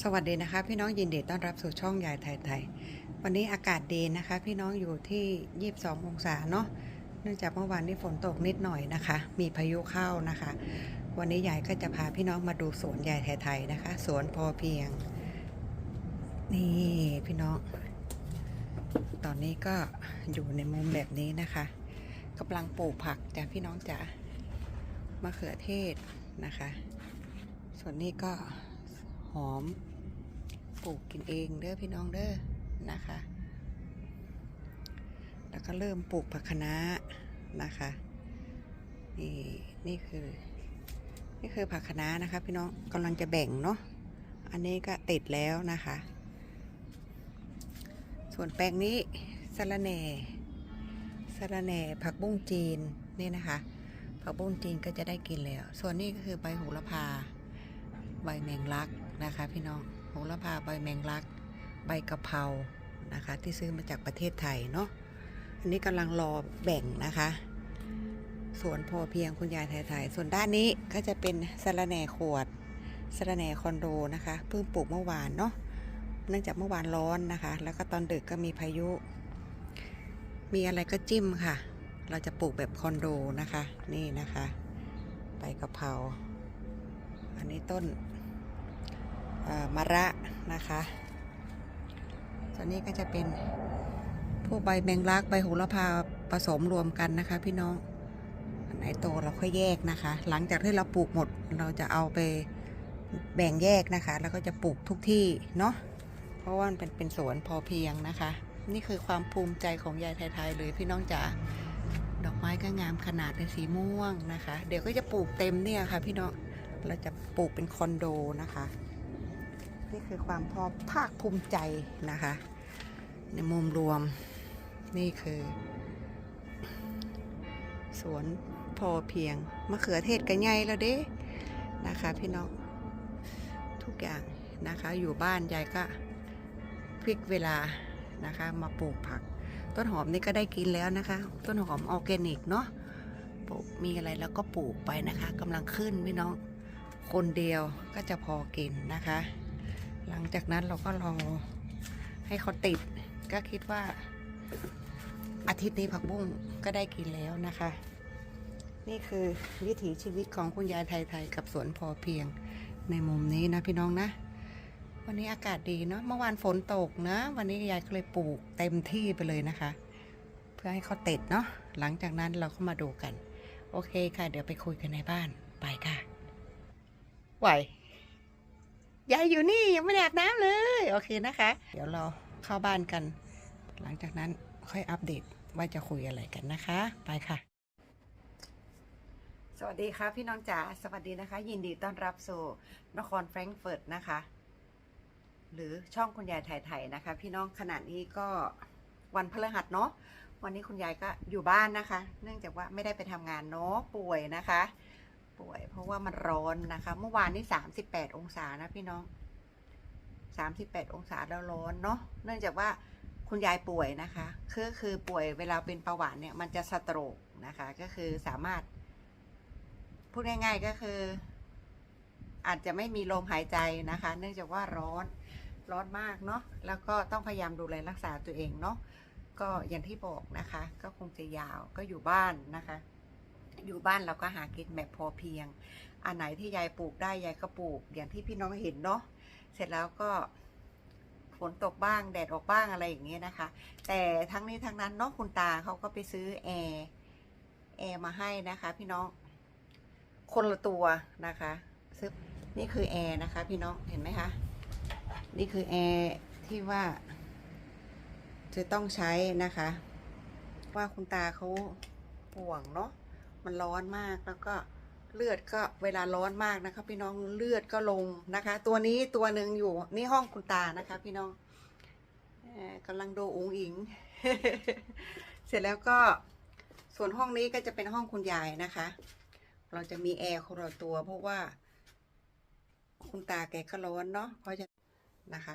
สวัสดีนะคะ พี่น้องยินดีต้อนรับสู่ช่องยายไทยไทย วันนี้อากาศดีนะคะ พี่น้องอยู่ที่ 22 องศาเนาะเนื่องจากเมื่อวานนี้ฝนตกนิดหน่อยนะคะ มีพายุเข้านะคะ วันนี้ยายก็จะพาพี่น้องมาดูสวนยายไทยไทยนะคะ สวนพอเพียง นี่พี่น้อง ตอนนี้ก็อยู่ในมุมแบบนี้นะคะกำลังปลูกผักจ้ะพี่น้องจ๋ามะเขือเทศนะคะ ส่วนนี้ก็ หอมปลูกกินเองเด้อพี่น้องเด้อนะคะ แล้วก็เริ่มปลูกผักคะน้านะคะนี่นี่คือนี่คือผักคะน้านะคะ พี่น้องกำลังจะแบ่งเนาะอันนี้ก็ติดแล้วนะคะ ส่วนแปลงนี้สะระแหน่สะระแหน่ผักบุ้งจีนนี่นะคะผักบุ้งจีนก็จะได้กินแล้ว ส่วนนี้ก็คือใบโหระพา ใบแมงลัก นะคะพี่น้องโหระพาใบแมงลัก ใบกะเพรานะคะ ที่ซื้อมาจากประเทศไทยเนาะอันนี้กำลังรอแบ่งนะคะสวนพอเพียงคุณยายไทยๆส่วนด้านนี้ก็จะเป็นสะระแหน่ขวดสะระแหน่คอนโดนะคะเพิ่งปลูกเมื่อวานเนาะเนื่องจากเมื่อวานร้อนนะคะ แล้วก็ตอนดึกก็มีพายุ มีอะไรก็จิ้มค่ะ เราจะปลูกแบบคอนโดนะคะ นี่นะคะ ใบกะเพราอันนี้ต้น มะระนะคะส่วนนี้ก็จะเป็นพวกใบแมงลักใบโหระพาผสมรวมกันนะคะ พี่น้องอันไหนโตเราค่อยแยกนะคะ หลังจากที่เราปลูกหมดเราจะเอาไปแบ่งแยกนะคะ แล้วก็จะปลูกทุกที่เนาะเพราะว่ามันเป็นเป็นสวนพอเพียงนะคะ นี่คือความภูมิใจของยายไทยๆเลยพี่น้องจ๋าดอกไม้ก็งามขนาดเป็นสีม่วงนะคะ เดี๋ยวก็จะปลูกเต็มเนี่ยค่ะ พี่น้องเราจะปลูกเป็นคอนโดนะคะ นี่คือความพอภาคภูมิใจนะคะ ในมุมรวมนี่คือ สวนพอเพียงมะเขือเทศกันใหญ่แล้วเด้นะคะ พี่น้องทุกอย่างนะคะ อยู่บ้านยายก็พลิกเวลานะคะ มาปลูกผัก ต้นหอมนี่ก็ได้กินแล้วนะคะ ต้นหอมออร์แกนิกเนาะปลูกมีอะไรแล้วก็ปลูกไปนะคะกำลังขึ้นพี่น้องคนเดียวก็จะพอกินนะคะ หลังจากนั้นเราก็รอให้เขาติด ก็คิดว่าอาทิตย์นี้ผักบุ้งก็ได้กินแล้วนะคะ นี่คือวิถีชีวิตของคุณยายไทยๆกับสวนพอเพียงในมุมนี้นะพี่น้องนะ วันนี้อากาศดีเนาะเมื่อวานฝนตกนะ วันนี้ยายก็เลยปลูกเต็มที่ไปเลยนะคะ เพื่อให้เขาติดเนาะหลังจากนั้นเราก็มาดูกัน โอเคค่ะ เดี๋ยวไปคุยกันในบ้านไปค่ะไหว ยายอยู่นี่ยังไม่ได้อาบน้ำเลย โอเคนะคะ เดี๋ยวเราเข้าบ้านกัน หลังจากนั้นค่อยอัปเดตว่าจะคุยอะไรกันนะคะ ไปค่ะ สวัสดีค่ะพี่น้องจ๋าสวัสดีนะคะ ยินดีต้อนรับสู่นครแฟรงก์เฟิร์ตนะคะ หรือช่องคุณยายไทยๆนะคะ พี่น้องขณะนี้ก็วันพฤหัสเนาะวันนี้คุณยายก็อยู่บ้านนะคะ เนื่องจากว่าไม่ได้ไปทำงานเนาะป่วยนะคะ ป่วย เพราะว่ามันร้อนนะคะ เมื่อวานนี้38องศานะพี่น้อง38องศาแล้วร้อนเนาะเนื่องจากว่าคุณยายป่วยนะคะคือคือป่วยเวลาเป็นประวัติเนี่ยมันจะสโตรกนะคะ ก็คือสามารถ พูดง่ายๆก็คือ อาจจะไม่มีลมหายใจนะคะ เนื่องจากว่าร้อนร้อนมากเนาะแล้วก็ต้องพยายามดูแลรักษาตัวเองเนาะก็อย่างที่บอกนะคะ ก็คงจะยาวก็อยู่บ้านนะคะ อยู่บ้านเราก็หากินแบบพอเพียง อันไหนที่ยายปลูกได้ยายก็ปลูก อย่างที่พี่น้องเห็นเนาะ เสร็จแล้วก็ฝนตกบ้างแดดออกบ้างอะไรอย่างเงี้ยนะคะ แต่ทั้งนี้ทั้งนั้นเนาะคุณตาเขาก็ไปซื้อแอร์แอร์มาให้นะคะ พี่น้อง คนละตัวนะคะซื้อนี่คือแอร์นะคะ พี่น้องเห็นไหมคะ นี่คือแอร์ที่ว่าจะต้องใช้นะคะ ว่าคุณตาเขาป่วงเนาะ มันร้อนมากแล้วก็เลือดก็เวลาร้อนมากนะคะ พี่น้องเลือดก็ลงนะคะ ตัวนี้ตัวหนึ่งอยู่นี่ห้องคุณตานะคะ พี่น้องกำลังโดอุ๋งอิง เสร็จแล้วก็ส่วนห้องนี้ก็จะเป็นห้องคุณยายนะคะ เราจะมีแอร์คนละตัว เพราะว่า คุณตาแกก็ร้อนเนาะเพราะจะนะคะ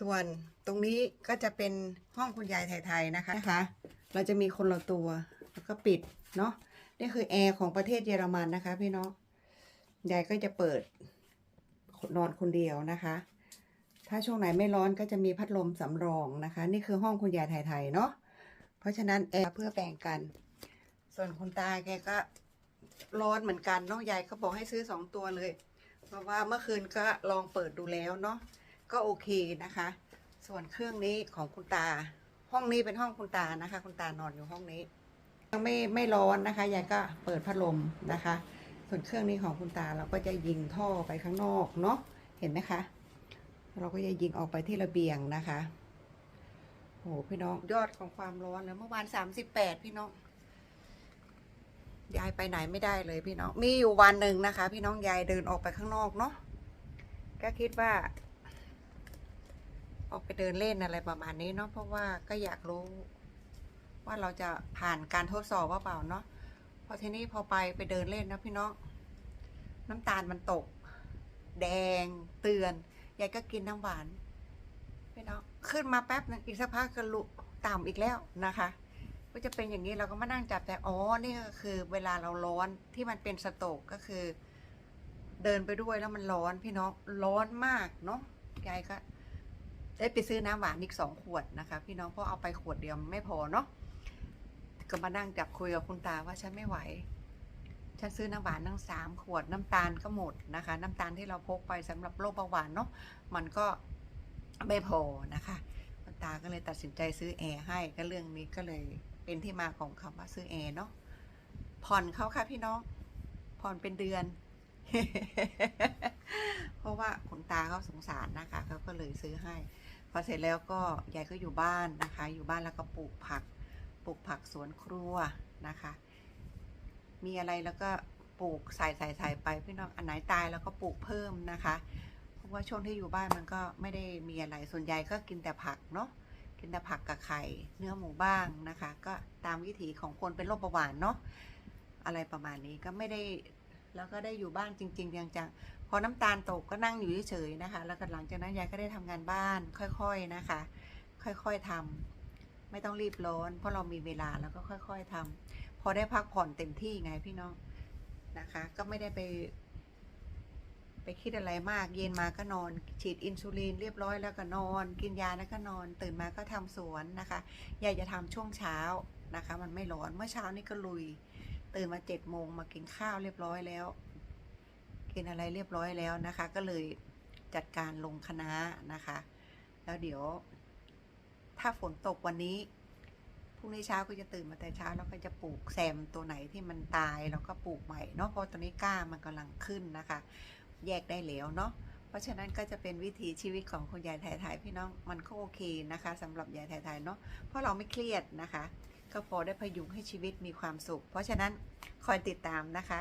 ส่วนตรงนี้ก็จะเป็นห้องคุณยายไทยๆนะคะนะคะ เราจะมีคนละตัวแล้วก็ปิดเนาะ นี่คือแอร์ของประเทศเยอรมันนะคะ พี่น้องยายก็จะเปิดนอนคนเดียวนะคะ ถ้าช่วงไหนไม่ร้อนก็จะมีพัดลมสำรองนะคะ นี่คือห้องคุณยายไทยๆเนาะเพราะฉะนั้นแอร์เพื่อแบ่งกัน ส่วนคุณตาแกก็ร้อนเหมือนกันเนาะยายก็บอกให้ซื้อสองตัวเลย เพราะว่าเมื่อคืนก็ลองเปิดดูแล้วเนาะก็โอเคนะคะ ส่วนเครื่องนี้ของคุณตา ห้องนี้เป็นห้องคุณตานะคะ คุณตานอนอยู่ห้องนี้ ไม่ไม่ร้อนนะคะยายก็เปิดพัดลมนะคะ ส่วนเครื่องนี้ของคุณตาเราก็จะยิงท่อไปข้างนอกเนาะเห็นไหมคะ เราก็จะยิงออกไปที่ระเบียงนะคะโหพี่น้องยอดของความร้อนแล้วเมื่อวานสามสิบแปดพี่น้องยายไปไหนไม่ได้เลยพี่น้อง มีอยู่วันหนึ่งนะคะ พี่น้องยายเดินออกไปข้างนอกเนาะก็คิดว่า ออกไปเดินเล่นอะไรประมาณนี้เนาะเพราะว่าก็อยากรู้ ว่าเราจะผ่านการทดสอบว่าเปล่าเนาะพอทีนี้พอไปไปเดินเล่นนะพี่น้อง น้ำตาลมันตก แดงเตือนยายก็กินน้ำหวานพี่น้องขึ้นมาแป๊บนึงอีกสักพักก็ลุต่ำอีกแล้วนะคะก็จะเป็นอย่างนี้เราก็มานั่งจับแต่อ๋อนี่ก็คือ เวลาเราร้อนที่มันเป็นสโตกก็คือ เดินไปด้วยแล้วมันร้อนพี่น้องร้อนมากเนาะยายก็ได้ไปซื้อน้ำหวานอีกสองขวดนะคะ พี่น้องเพราะเอาไปขวดเดียวไม่พอเนาะ ก็มานั่งจับคุยกับคุณตาว่าฉันไม่ไหว ฉันซื้อน้ำหวานทั้งสามขวดน้ำตาลก็หมดนะคะ น้ำตาลที่เราพกไปสำหรับโรคเบาหวานเนาะมันก็ไม่พอนะคะคุณตาก็เลยตัดสินใจซื้อแอร์ให้ก็เรื่องนี้ก็เลยเป็นที่มาของคำว่าซื้อแอร์เนาะผ่อนเขาค่ะพี่น้อง ผ่อนเป็นเดือน เพราะว่าคุณตาเขาสงสารนะคะเขาก็เลยซื้อให้ พอเสร็จแล้วก็ยายก็อยู่บ้านนะคะ อยู่บ้านแล้วก็ปลูกผัก ปลูกผักสวนครัวนะคะ มีอะไรแล้วก็ปลูกใส่ใส่ใส่ไปพี่น้องอันไหนตายแล้วก็ปลูกเพิ่มนะคะเพราะว่าช่วงที่อยู่บ้านมันก็ไม่ได้มีอะไรส่วนใหญ่ก็กินแต่ผักเนาะกินแต่ผักกับไข่เนื้อหมูบ้างนะคะ ก็ตามวิถีของคนเป็นโรคเบาหวานเนาะอะไรประมาณนี้ก็ไม่ได้แล้วก็ได้อยู่บ้านจริงๆจังๆพอน้ำตาลตกก็นั่งอยู่เฉยๆนะคะ แล้วก็หลังจากนั้นยายก็ได้ทำงานบ้านค่อยๆนะคะ ค่อยๆทำ ไม่ต้องรีบร้อน เพราะเรามีเวลาแล้วก็ค่อย ๆทำพอได้พักผ่อนเต็มที่ไงพี่น้องนะคะ ก็ไม่ได้ไป ไปคิดอะไรมาก เย็นมาก็นอน ฉีดอินซูลินเรียบร้อยแล้วก็นอน กินยาแล้วก็นอน ตื่นมาก็ทำสวนนะคะอยายจะทำช่วงเช้านะคะ มันไม่ร้อนเมื่อเช้านี่ก็ลุย ตื่นมาเจ็ดโมงมากินข้าวเรียบร้อยแล้ว กินอะไรเรียบร้อยแล้วนะคะ ก็เลยจัดการลงคณะนะคะ แล้วเดี๋ยว ถ้าฝนตกวันนี้พรุ่งนี้เช้าก็จะตื่นมาแต่เช้าแล้วก็จะปลูกแซมตัวไหนที่มันตายแล้วก็ปลูกใหม่เนาะเพราะตอนนี้ก้ามันกำลังขึ้นนะคะ แยกได้แล้วเนาะเพราะฉะนั้นก็จะเป็นวิถีชีวิตของคุณยายไทยๆพี่น้องมันก็โอเคนะคะสำหรับยายไทยๆเนาะเพราะเราไม่เครียดนะคะ ก็พอได้พยุงให้ชีวิตมีความสุข เพราะฉะนั้นคอยติดตามนะคะ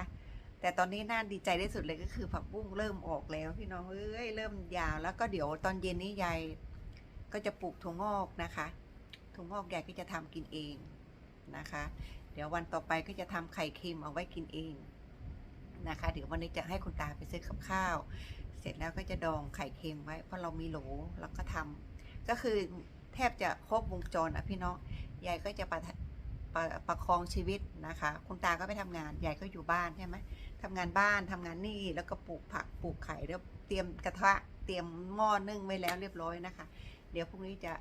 แต่ตอนนี้น่าดีใจที่สุดเลยก็คือผักบุ้งเริ่มออกแล้วพี่น้องเอ้ยเริ่มยาวแล้วก็เดี๋ยวตอนเย็นนี้ยาย ก็จะปลูกถั่วงอกนะคะถั่วงอกยายก็จะทำกินเองนะคะ เดี๋ยววันต่อไปก็จะทำไข่เค็มเอาไว้กินเองนะคะ เดี๋ยววันนี้จะให้คุณตาไปซื้อกับข้าว เสร็จแล้วก็จะดองไข่เค็มไว้เพราะเรามีโหลแล้วก็ทำก็คือแทบจะครบวงจรอะพี่น้องยายก็จะประทะประประคองชีวิตนะคะ คุณตาก็ไปทำงานยายก็อยู่บ้านใช่ไหมทำงานบ้านทำงานนี่แล้วก็ปลูกผักปลูกไข่แล้วเตรียมกระทะเตรียมหม้อนึ่งไว้แล้วเรียบร้อยนะคะ เดี๋ยวพรุ่งนี้จะ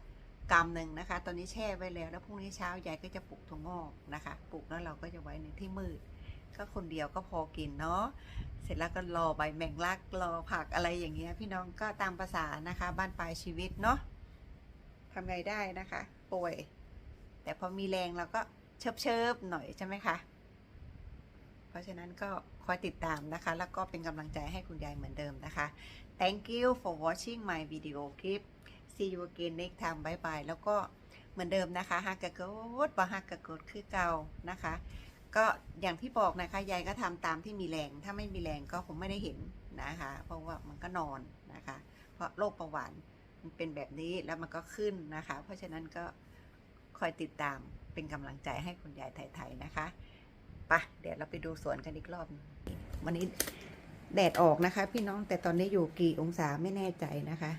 กำหนึ่งนะคะ ตอนนี้แช่ไว้แล้ว แล้วพรุ่งนี้เช้ายายก็จะปลูกถั่วงอกนะคะ ปลูกแล้วเราก็จะไว้ในที่มืด ก็คนเดียวก็พอกินเนาะ เสร็จแล้วก็รอใบแมงลัก รอผักอะไรอย่างเงี้ย พี่น้องก็ตามภาษานะคะ บ้านปลายชีวิตเนาะทำไงได้นะคะ ป่วย แต่พอมีแรงเราก็เชิบเชิบหน่อยใช่ไหมคะ เพราะฉะนั้นก็คอยติดตามนะคะ แล้วก็เป็นกำลังใจให้คุณยายเหมือนเดิมนะคะ thank you for watching my video clip see you again next time bye bye แล้วก็เหมือนเดิมนะคะฮักกะกดบ่ฮักกะกดคือเก่านะคะ ก็อย่างที่บอกนะคะยายก็ทำตามที่มีแรง ถ้าไม่มีแรงก็คงไม่ได้เห็นนะคะ เพราะว่ามันก็นอนนะคะ เพราะโรคประวัติมันเป็นแบบนี้แล้วมันก็ขึ้นนะคะ เพราะฉะนั้นก็คอยติดตามเป็นกำลังใจให้คุณยายไทยๆนะคะปะเดี๋ยวเราไปดูสวนกันอีกรอบ วันนี้แดดออกนะคะ พี่น้องแต่ตอนนี้อยู่กี่องศาไม่แน่ใจนะคะ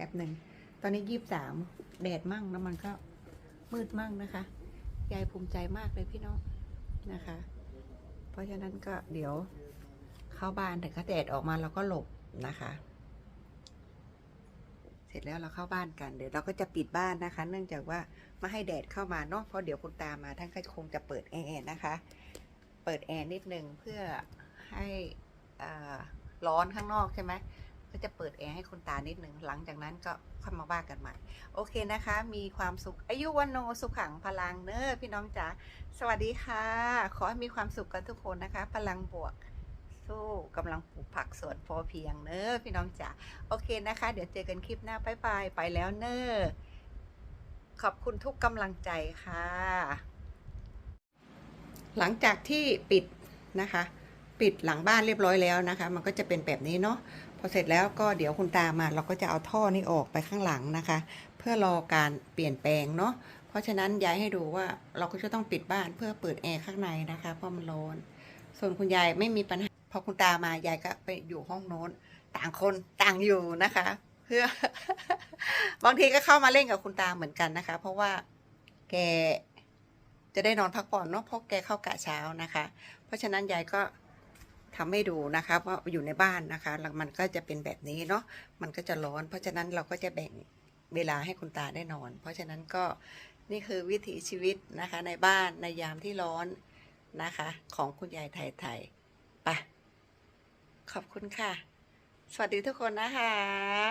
ป๊บหนึ่ง ตอนนี้ยี่สิบสามแดดมั่งแล้วมันก็มืดมั่งนะคะ ยายภูมิใจมากเลยพี่น้องนะคะ เพราะฉะนั้นก็เดี๋ยวเข้าบ้านแต่ก็แดดออกมาเราก็หลบนะคะ เสร็จแล้วเราเข้าบ้านกัน เดี๋ยวเราก็จะปิดบ้านนะคะ เนื่องจากว่าไม่ให้แดดเข้ามาเนาะเพราะเดี๋ยวคุณตามาท่านก็คงจะเปิดแอร์นะคะ เปิดแอร์นิดนึงเพื่อให้อ่าร้อนข้างนอกใช่ไหม ก็จะเปิดแอร์ให้คุณตานิดนึงหลังจากนั้นก็ค่อยมาว่ากันใหม่ โอเคนะคะ มีความสุขอายุวันโนสุขขังพลังเนอพี่น้องจ๋าสวัสดีค่ะ ขอให้มีความสุขกันทุกคนนะคะ พลังบวก สู้กำลังปลูกผักสวนพอเพียงเนอพี่น้องจ๋าโอเคนะคะ เดี๋ยวเจอกันคลิปหน้าบ๊ายบายไปแล้วเนอขอบคุณทุกกำลังใจค่ะ หลังจากที่ปิดนะคะ ปิดหลังบ้านเรียบร้อยแล้วนะคะ มันก็จะเป็นแบบนี้เนาะ พอเสร็จแล้วก็เดี๋ยวคุณตามาเราก็จะเอาท่อนี้ออกไปข้างหลังนะคะ เพื่อรอการเปลี่ยนแปลงเนาะเพราะฉะนั้นยายให้ดูว่าเราก็จะต้องปิดบ้านเพื่อเปิดแอร์ข้างในนะคะเพราะมันร้อนส่วนคุณยายไม่มีปัญหาพอคุณตามายายก็ไปอยู่ห้องโน้น ต่างคนต่างอยู่นะคะ เพื่อบางทีก็เข้ามาเล่นกับคุณตาเหมือนกันนะคะ เพราะว่าแกจะได้นอนพักผ่อนเนาะเพราะแกเข้ากะเช้านะคะ เพราะฉะนั้นยายก็ ทำให้ดูนะคะว่าอยู่ในบ้านนะคะแล้วมันก็จะเป็นแบบนี้เนาะมันก็จะร้อน เพราะฉะนั้นเราก็จะแบ่งเวลาให้คุณตาได้นอน เพราะฉะนั้นก็นี่คือวิถีชีวิตนะคะในบ้านในยามที่ร้อนนะคะ ของคุณยายไทยๆไปขอบคุณค่ะ สวัสดีทุกคนนะคะ